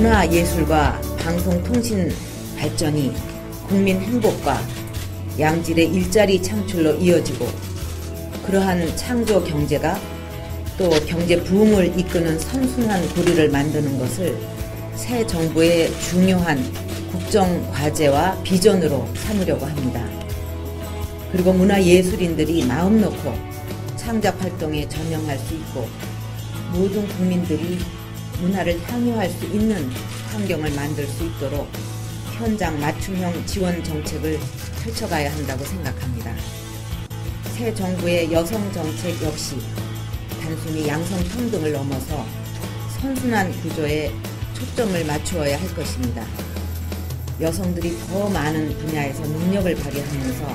문화 예술과 방송 통신 발전이 국민 행복과 양질의 일자리 창출로 이어지고 그러한 창조 경제가 또 경제 부흥을 이끄는 선순환 고리를 만드는 것을 새 정부의 중요한 국정 과제와 비전으로 삼으려고 합니다. 그리고 문화예술인들이 마음 놓고 창작 활동에 전념할 수 있고 모든 국민들이 문화를 향유할 수 있는 환경을 만들 수 있도록 현장 맞춤형 지원 정책을 펼쳐가야 한다고 생각합니다. 새 정부의 여성 정책 역시 단순히 양성 평등을 넘어서 선순환 구조에 초점을 맞추어야 할 것입니다. 여성들이 더 많은 분야에서 능력을 발휘하면서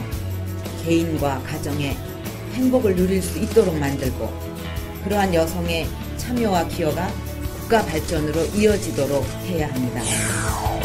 개인과 가정의 행복을 누릴 수 있도록 만들고 그러한 여성의 참여와 기여가 국가 발전으로 이어지도록 해야 합니다.